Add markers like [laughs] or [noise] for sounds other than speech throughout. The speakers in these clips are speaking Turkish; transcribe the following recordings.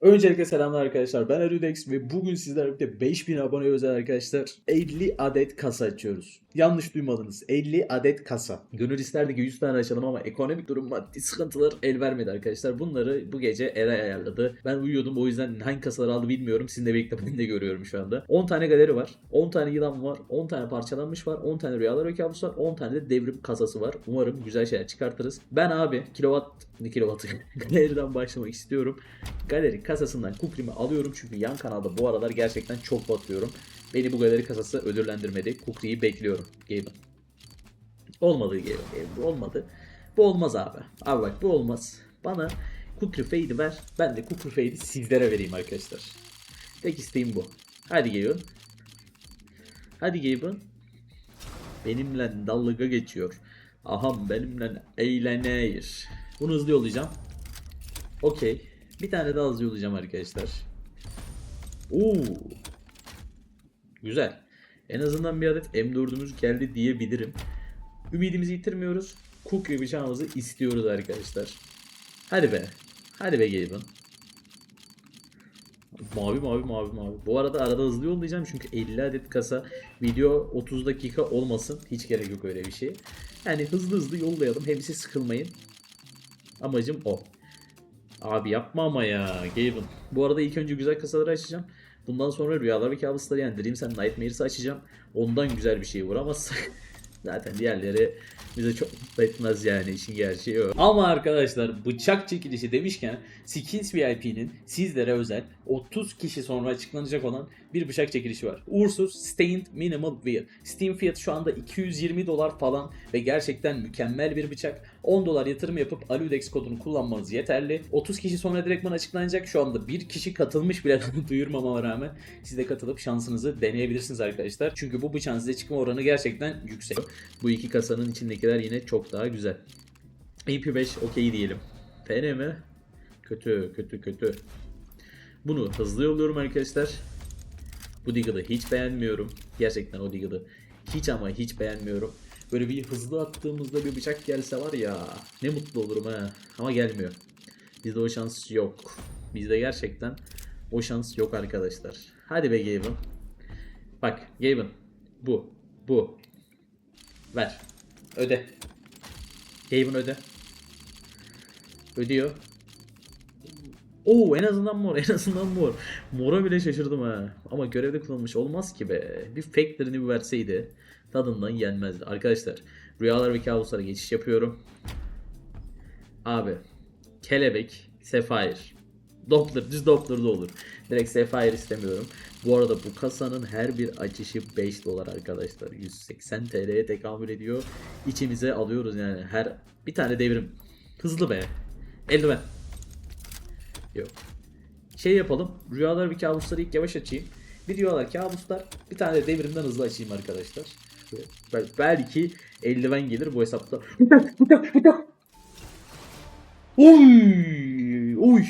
Öncelikle selamlar arkadaşlar. Ben Arudex ve bugün sizlerle birlikte 5000 abone özel arkadaşlar 50 adet kasa açıyoruz. Yanlış duymadınız. 50 adet kasa. Gönül isterdi ki 100 tane açalım ama ekonomik durum maddi sıkıntılar el vermedi arkadaşlar. Bunları bu gece Eray ayarladı. Ben uyuyordum o yüzden hangi kasalar aldı bilmiyorum. Sizinle birlikte ben de görüyorum şu anda. 10 tane galeri var. 10 tane yılan var. 10 tane parçalanmış var. 10 tane rüyalar ve kabus var. 10 tane de devrim kasası var. Umarım güzel şeyler çıkartırız. Ben abi kilowatt ne kilowattı [laughs] galeriden başlamak istiyorum. Galeri kasasından kuprimi alıyorum çünkü yan kanalda bu aralar gerçekten çok batıyorum. Beni bu galeri kasası ödüllendirmedi. Kukri'yi bekliyorum. Gaben. Olmadı. Gaben. Bu olmadı. Bu olmaz abi. Abi bak bu olmaz. Bana Kukri Fade'i ver. Ben de Kukri Fade'i sizlere vereyim arkadaşlar. Tek isteğim bu. Hadi Gaben. Hadi Gaben. Benimle dalga geçiyor. Aham benimle eğlenir. Bunu hızlı yollayacağım. Okey. Bir tane daha hızlı yollayacağım arkadaşlar. Oo. Güzel. En azından bir adet M4'ümüz geldi diyebilirim. Ümidimizi yitirmiyoruz. Cookie bıçağımızı istiyoruz arkadaşlar. Hadi be. Hadi be Gaben. Mavi mavi mavi mavi. Bu arada arada hızlı yollayacağım çünkü 50 adet kasa video 30 dakika olmasın. Hiç gerek yok öyle bir şey. Yani hızlı hızlı yollayalım. Hepsi sıkılmayın. Amacım o. Abi yapma ama ya Gaben. Bu arada ilk önce güzel kasaları açacağım. Bundan sonra rüyalar ve kabusları yani Dreams and Nightmares'ı açacağım. Ondan güzel bir şey vuramazsak [laughs] zaten diğerleri bize çok mutlu etmez yani işin gerçeği o. Ama arkadaşlar bıçak çekilişi demişken Skins VIP'nin sizlere özel 30 kişi sonra açıklanacak olan bir bıçak çekilişi var. Ursus Stained Minimal Wear. Steam fiyatı şu anda 220 dolar falan ve gerçekten mükemmel bir bıçak. 10 dolar yatırım yapıp Aludex kodunu kullanmanız yeterli. 30 kişi sonra direktman açıklanacak. Şu anda bir kişi katılmış bile [laughs] duyurmamama rağmen siz de katılıp şansınızı deneyebilirsiniz arkadaşlar. Çünkü bu bıçağın size çıkma oranı gerçekten yüksek. Bu iki kasanın içindekiler yine çok daha güzel. AP5 okey diyelim. FN mi? Kötü kötü kötü. Bunu hızlı yolluyorum arkadaşlar. Bu Diggle'ı hiç beğenmiyorum. Gerçekten o Diggle'ı hiç ama hiç beğenmiyorum. Böyle bir hızlı attığımızda bir bıçak gelse var ya ne mutlu olurum ha. Ama gelmiyor. Bizde o şans yok. Bizde gerçekten o şans yok arkadaşlar. Hadi be Gaben. Bak Gaben. Bu. Bu. Ver. Öde. Gaben öde. Ödüyor. Oo en azından mor [laughs] en azından mor. Mora bile şaşırdım ha. Ama görevde kullanılmış olmaz ki be. Bir fake'lerini bir verseydi tadından yenmezdi. Arkadaşlar rüyalar ve kabuslara geçiş yapıyorum. Abi kelebek, Sapphire. Doppler, düz Doppler da olur. Direkt Sapphire istemiyorum. Bu arada bu kasanın her bir açışı 5 dolar arkadaşlar. 180 TL'ye tekamül ediyor. İçimize alıyoruz yani her bir tane devrim. Hızlı be. Eldiven. Yok. Şey yapalım. Rüyalar ve kabusları ilk yavaş açayım. Bir rüyalar kabuslar. Bir tane de devrimden hızlı açayım arkadaşlar. Bel- Belki eldiven gelir bu hesapta. [laughs] Oy! Oy!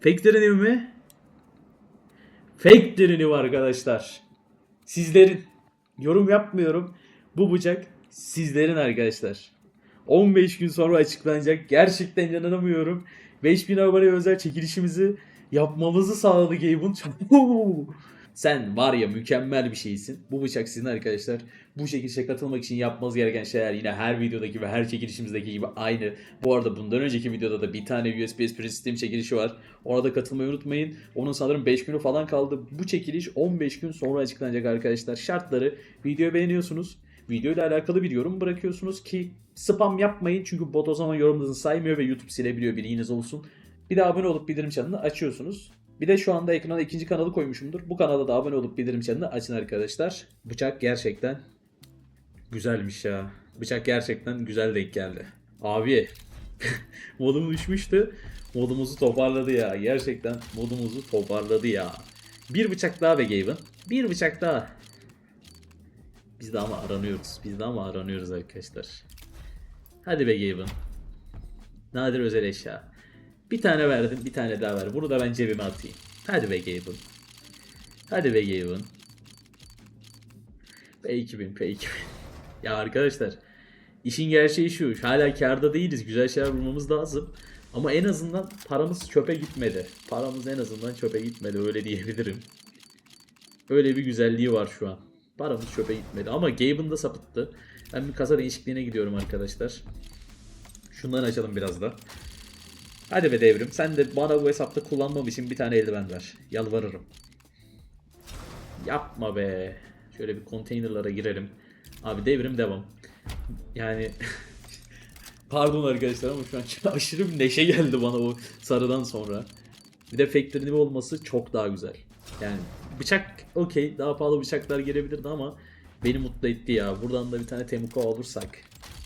Fake derinim mi? Fake derinim arkadaşlar. Sizlerin. Yorum yapmıyorum. Bu bıçak sizlerin arkadaşlar. 15 gün sonra açıklanacak. Gerçekten inanamıyorum. 5000 abone özel çekilişimizi yapmamızı sağladı Gabe'un. [laughs] Sen var ya mükemmel bir şeysin. Bu bıçak sizin arkadaşlar. Bu çekilişe katılmak için yapmanız gereken şeyler yine her videodaki ve her çekilişimizdeki gibi aynı. Bu arada bundan önceki videoda da bir tane USB Esprit Steam çekilişi var. Ona da katılmayı unutmayın. Onun sanırım 5 günü falan kaldı. Bu çekiliş 15 gün sonra açıklanacak arkadaşlar. Şartları videoyu beğeniyorsunuz. Video ile alakalı bir yorum bırakıyorsunuz ki spam yapmayın çünkü bot o zaman yorumunuzu saymıyor ve YouTube silebiliyor bilginiz olsun. Bir de abone olup bildirim çanını açıyorsunuz. Bir de şu anda ekrana ikinci kanalı koymuşumdur. Bu kanala da abone olup bildirim çanını açın arkadaşlar. Bıçak gerçekten güzelmiş ya. Bıçak gerçekten güzel denk geldi. Abi [laughs] modum düşmüştü. Modumuzu toparladı ya. Gerçekten modumuzu toparladı ya. Bir bıçak daha be Gaben. Bir bıçak daha. Biz de ama aranıyoruz. Biz de ama aranıyoruz arkadaşlar. Hadi be Gaben. Nadir özel eşya. Bir tane verdim, bir tane daha ver. Bunu da ben cebime atayım. Hadi be Gaben. Hadi be Gaben. P2000, P2000. ya arkadaşlar, işin gerçeği şu. Hala karda değiliz. Güzel şeyler bulmamız lazım. Ama en azından paramız çöpe gitmedi. Paramız en azından çöpe gitmedi öyle diyebilirim. Öyle bir güzelliği var şu an. Paramız çöpe gitmedi ama Gabe'ın da sapıttı. Ben bir kasa değişikliğine gidiyorum arkadaşlar. Şundan açalım biraz da. Hadi be devrim. Sen de bana bu hesapta kullanmam için bir tane eldiven ver. Yalvarırım. Yapma be. Şöyle bir konteynerlara girelim. Abi devrim devam. Yani [laughs] Pardon arkadaşlar ama şu an [laughs] aşırı bir neşe geldi bana o sarıdan sonra. Bir de Factory olması çok daha güzel. Yani bıçak okey daha pahalı bıçaklar gelebilirdi ama beni mutlu etti ya. Buradan da bir tane Temuka alırsak.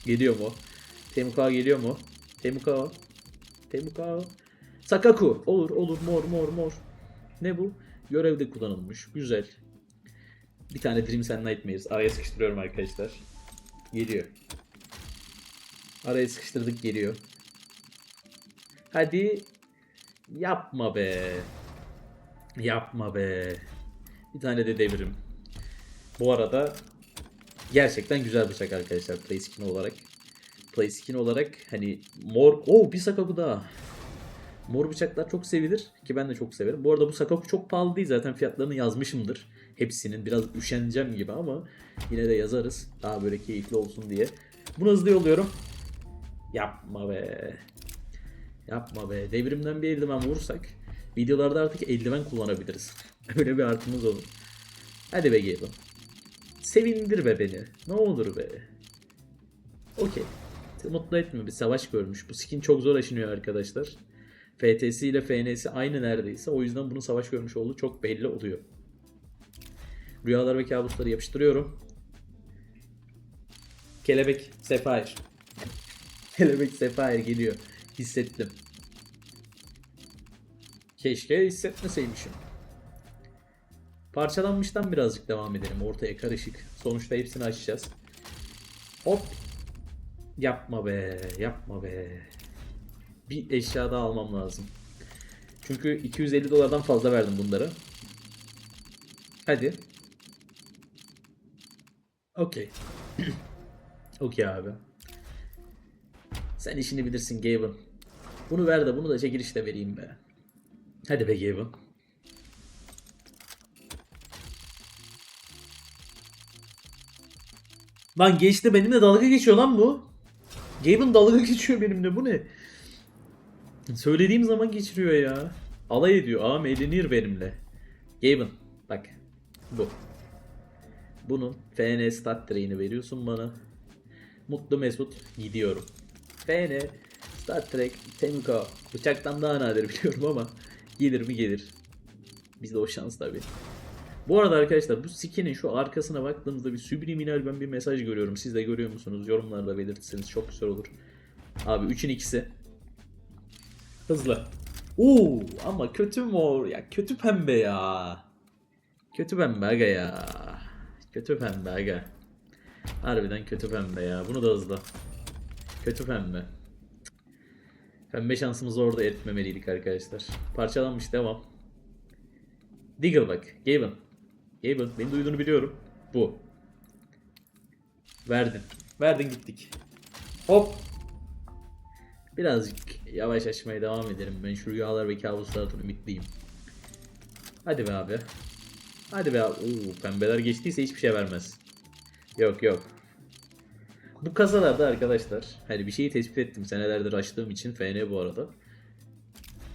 Geliyor mu? Temuka geliyor mu? Temuka. Temuka. Sakaku. Olur olur mor mor mor. Ne bu? Görevde kullanılmış. Güzel. Bir tane Dreams and Nightmares. Araya sıkıştırıyorum arkadaşlar. Geliyor. Araya sıkıştırdık geliyor. Hadi. Yapma be. Yapma be. Bir tane de devrim. Bu arada gerçekten güzel bıçak arkadaşlar play skin olarak. Play skin olarak hani mor... Oo bir Sakaku daha. Mor bıçaklar çok sevilir ki ben de çok severim. Bu arada bu Sakaku çok pahalı değil zaten fiyatlarını yazmışımdır. Hepsinin biraz üşeneceğim gibi ama yine de yazarız. Daha böyle keyifli olsun diye. Bunu hızlı yolluyorum. Yapma be. Yapma be. Devrimden bir eldiven vurursak videolarda artık eldiven kullanabiliriz. [laughs] Öyle bir artımız olur. Hadi be Gable. Sevindir be beni. Ne olur be. Okey. Mutlu etmiyor. Bir savaş görmüş. Bu skin çok zor aşınıyor arkadaşlar. FTS ile FNS aynı neredeyse. O yüzden bunun savaş görmüş olduğu çok belli oluyor. Rüyalar ve kabusları yapıştırıyorum. Kelebek Sefair. [laughs] Kelebek Sefair geliyor. Hissettim. Keşke hissetmeseymişim. Parçalanmıştan birazcık devam edelim. Ortaya karışık. Sonuçta hepsini açacağız. Hop. Yapma be. Yapma be. Bir eşya daha almam lazım. Çünkü 250 dolardan fazla verdim bunlara. Hadi. Okey. [clears throat] Okey abi. Sen işini bilirsin Gaben. Bunu ver de bunu da çekilişle vereyim be. Hadi be Gaben. Lan geçti benimle dalga geçiyor lan bu. Gaben dalga [laughs] geçiyor benimle bu ne? Söylediğim zaman geçiriyor ya. Alay ediyor. Ağam eğlenir benimle. Gaben bak. Bu. Bunun FN stat train'i veriyorsun bana. Mutlu Mesut gidiyorum. FN Star Trek Temuka bıçaktan daha nadir biliyorum ama gelir mi gelir. Bizde o şans tabi. Bu arada arkadaşlar bu skinin şu arkasına baktığımızda bir subliminal ben bir mesaj görüyorum. Siz de görüyor musunuz? Yorumlarda belirtirseniz çok güzel olur. Abi 3'ün ikisi. Hızlı. Oo ama kötü mor ya kötü pembe ya. Kötü pembe aga ya. Kötü pembe aga. Harbiden kötü pembe ya. Bunu da hızlı. Kötü pembe. Pembe şansımızı orada eritmemeliydik arkadaşlar. Parçalanmış devam. Diggle bak. Gaben. Gaben. Beni duyduğunu biliyorum. Bu. Verdin. Verdin gittik. Hop. Birazcık yavaş açmaya devam edelim. Ben şu rüyalar ve kabuslardan ümitliyim. Hadi be abi. Hadi be abi. Oo, pembeler geçtiyse hiçbir şey vermez. Yok yok. Bu kasalarda arkadaşlar hani bir şeyi tespit ettim senelerdir açtığım için FN bu arada.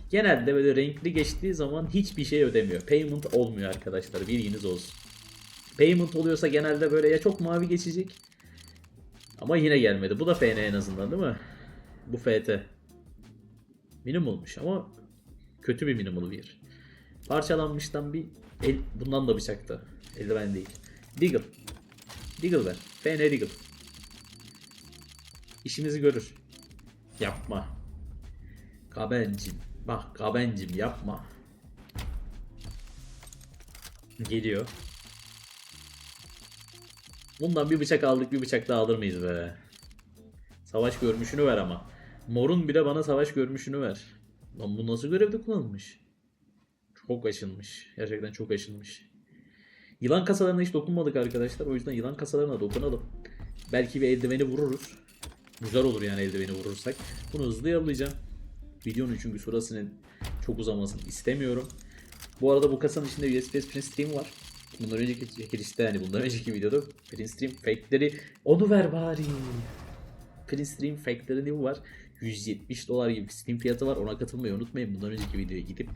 Genelde böyle renkli geçtiği zaman hiçbir şey ödemiyor. Payment olmuyor arkadaşlar bilginiz olsun. Payment oluyorsa genelde böyle ya çok mavi geçecek. Ama yine gelmedi. Bu da FN en azından değil mi? Bu FT. Minimalmış ama kötü bir minimal bir. Parçalanmıştan bir el, bundan da bıçaktı. Eldiven değil. Deagle. Deagle ver. FN Deagle. İşimizi görür. Yapma. Kabencim. Bak kabencim yapma. Geliyor. Bundan bir bıçak aldık bir bıçak daha alır mıyız be? Savaş görmüşünü ver ama. Mor'un bile bana savaş görmüşünü ver. Lan bu nasıl görevde kullanılmış? Çok aşınmış. Gerçekten çok aşınmış. Yılan kasalarına hiç dokunmadık arkadaşlar. O yüzden yılan kasalarına dokunalım. Belki bir eldiveni vururuz. Güzel olur yani eldiveni vurursak. Bunu hızlı yollayacağım. Videonun çünkü sırasının çok uzamasını istemiyorum. Bu arada bu kasanın içinde USPS Print Stream var. Bundan önceki çekilişte yani bundan önceki videoda Print Stream fake'leri onu ver bari. Print Stream fake'leri ne var? 170 dolar gibi Steam fiyatı var. Ona katılmayı unutmayın. Bundan önceki videoya gidip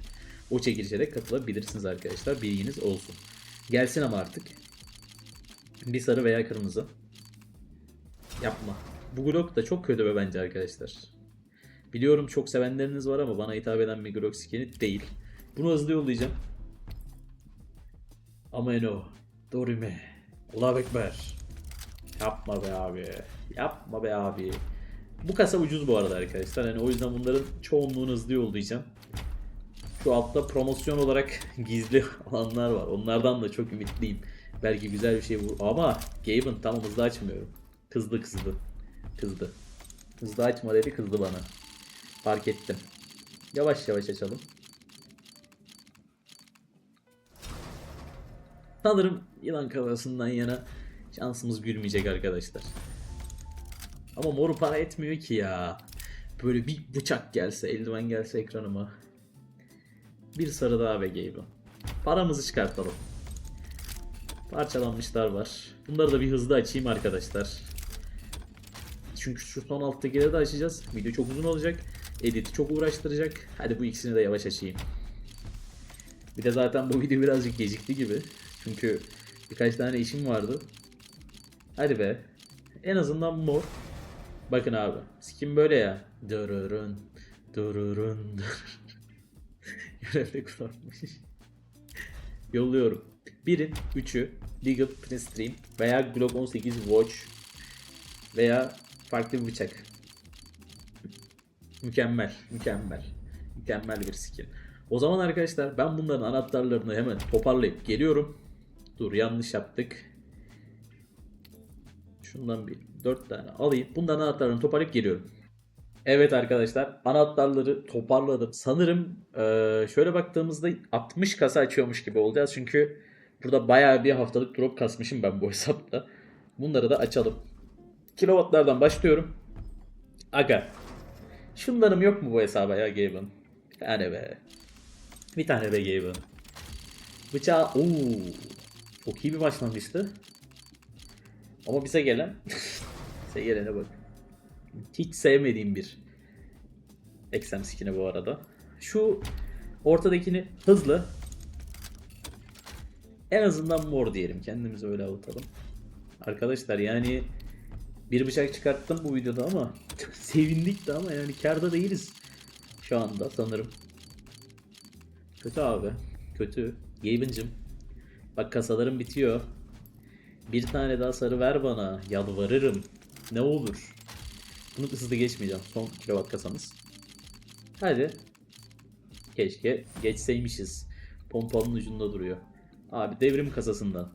o çekilişe de katılabilirsiniz arkadaşlar. Bilginiz olsun. Gelsin ama artık. Bir sarı veya kırmızı. Yapma. Bu Glock da çok kötü be bence arkadaşlar. Biliyorum çok sevenleriniz var ama bana hitap eden bir Glock skin'i değil. Bunu hızlı yollayacağım. Amen o. Dorime. Allahu Ekber. Yapma be abi. Yapma be abi. Bu kasa ucuz bu arada arkadaşlar. Yani o yüzden bunların çoğunluğunu hızlı yollayacağım. Şu altta promosyon olarak [laughs] gizli alanlar var. Onlardan da çok ümitliyim. Belki güzel bir şey vur. Ama Gaben tamam hızlı açmıyorum. Kızdı kızdı. Kızdı. Hızlı açma dedi kızdı bana. Fark ettim. Yavaş yavaş açalım. Sanırım yılan kafasından yana şansımız gülmeyecek arkadaşlar. Ama moru para etmiyor ki ya. Böyle bir bıçak gelse, eldiven gelse ekranıma. Bir sarı daha ve Gaben. Paramızı çıkartalım. Parçalanmışlar var. Bunları da bir hızlı açayım arkadaşlar. Çünkü şu son alttakileri de açacağız. Video çok uzun olacak. Edit'i çok uğraştıracak. Hadi bu ikisini de yavaş açayım. Bir de zaten bu video birazcık gecikti gibi. Çünkü birkaç tane işim vardı. Hadi be. En azından mor. Bakın abi. Skin böyle ya. Dırırın. Dırırın. Görevde kullanmış. Yolluyorum. Birin, üçü Legal Print Stream veya Glock 18 Watch veya farklı bir bıçak. Mükemmel, mükemmel. Mükemmel bir skin. O zaman arkadaşlar ben bunların anahtarlarını hemen toparlayıp geliyorum. Dur yanlış yaptık. Şundan bir 4 tane alayım. Bunların anahtarlarını toparlayıp geliyorum. Evet arkadaşlar anahtarları toparladım. Sanırım şöyle baktığımızda 60 kasa açıyormuş gibi olacağız. Çünkü burada bayağı bir haftalık drop kasmışım ben bu [laughs] hesapta. Bunları da açalım. Kilowattlardan başlıyorum. Aga. Şunlarım yok mu bu hesaba ya Gaben? Bir tane be. Bir tane be Gaben. Bıçağı... Oo. Çok iyi bir başlangıçtı. Ama bize gelen... [laughs] bize gelene bak. Hiç sevmediğim bir Exem skin'i bu arada. Şu ortadakini hızlı. En azından mor diyelim. Kendimizi öyle avutalım. Arkadaşlar yani bir bıçak çıkarttım bu videoda ama [laughs] sevindik de ama yani karda değiliz. Şu anda sanırım. Kötü abi. Kötü. Gaben'cım. Bak kasalarım bitiyor. Bir tane daha sarı ver bana. Yalvarırım. Ne olur. Bunu hızlı geçmeyeceğim. Son kilowatt kasamız. Hadi. Keşke geçseymişiz. Pompanın ucunda duruyor. Abi devrim kasasından.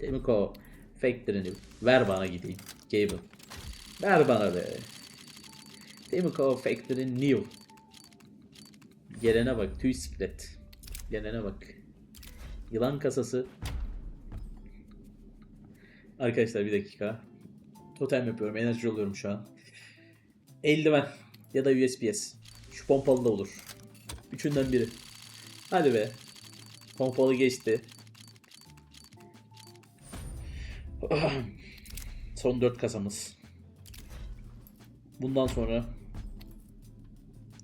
Demiko Factory'ni ver bana gideyim. Gable. Ver bana be. Demiko Factory New. Gelene bak. Tüy siklet. Gelene bak. Yılan kasası. Arkadaşlar bir dakika. Totem yapıyorum. Enerji oluyorum şu an. Eldiven ya da USPS. Şu pompalı da olur. Üçünden biri. Hadi be. Pompalı geçti. [laughs] Son 4 kasamız. Bundan sonra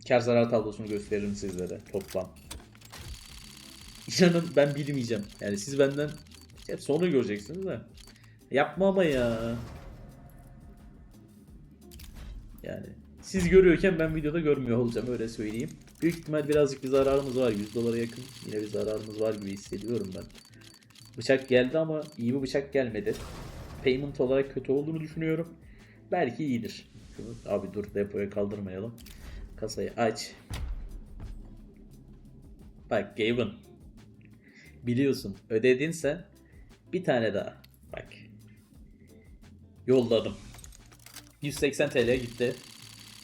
kar zarar tablosunu gösteririm sizlere toplam. İnanın ben bilmeyeceğim. Yani siz benden hep sonra göreceksiniz de. Yapma ama ya. Yani siz görüyorken ben videoda görmüyor olacağım öyle söyleyeyim. Büyük ihtimal birazcık bir zararımız var. 100 dolara yakın yine bir zararımız var gibi hissediyorum ben. Bıçak geldi ama iyi bir bıçak gelmedi. Payment olarak kötü olduğunu düşünüyorum. Belki iyidir. Şunu, abi dur depoya kaldırmayalım. Kasayı aç. Bak Gaben. Biliyorsun ödedin sen. Bir tane daha. Bak. Yolladım. 180 TL gitti.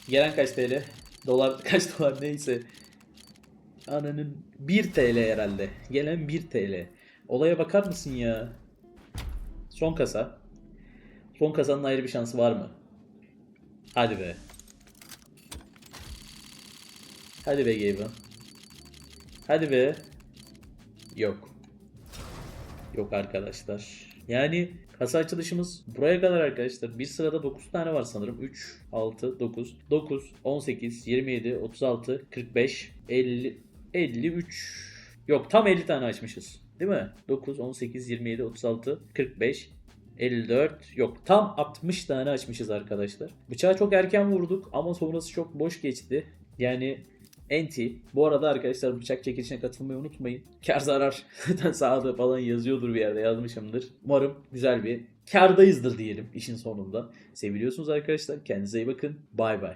Gelen kaç TL? Dolar [laughs] kaç dolar neyse. Ananın 1 TL herhalde. Gelen 1 TL. Olaya bakar mısın ya? Son kasa. Son kasanın ayrı bir şansı var mı? Hadi be. Hadi be Gaben. Hadi be. Yok. Yok arkadaşlar. Yani kasa açılışımız buraya kadar arkadaşlar. Bir sırada 9 tane var sanırım. 3, 6, 9, 9, 18, 27, 36, 45, 50, 53. Yok tam 50 tane açmışız. Değil mi? 9, 18, 27, 36, 45, 54 yok tam 60 tane açmışız arkadaşlar. Bıçağı çok erken vurduk ama sonrası çok boş geçti. Yani Enti. Bu arada arkadaşlar bıçak çekilişine katılmayı unutmayın. Kar zarar [laughs] sağda falan yazıyordur bir yerde yazmışımdır. Umarım güzel bir kardayızdır diyelim işin sonunda. Seviliyorsunuz arkadaşlar. Kendinize iyi bakın. Bay bay.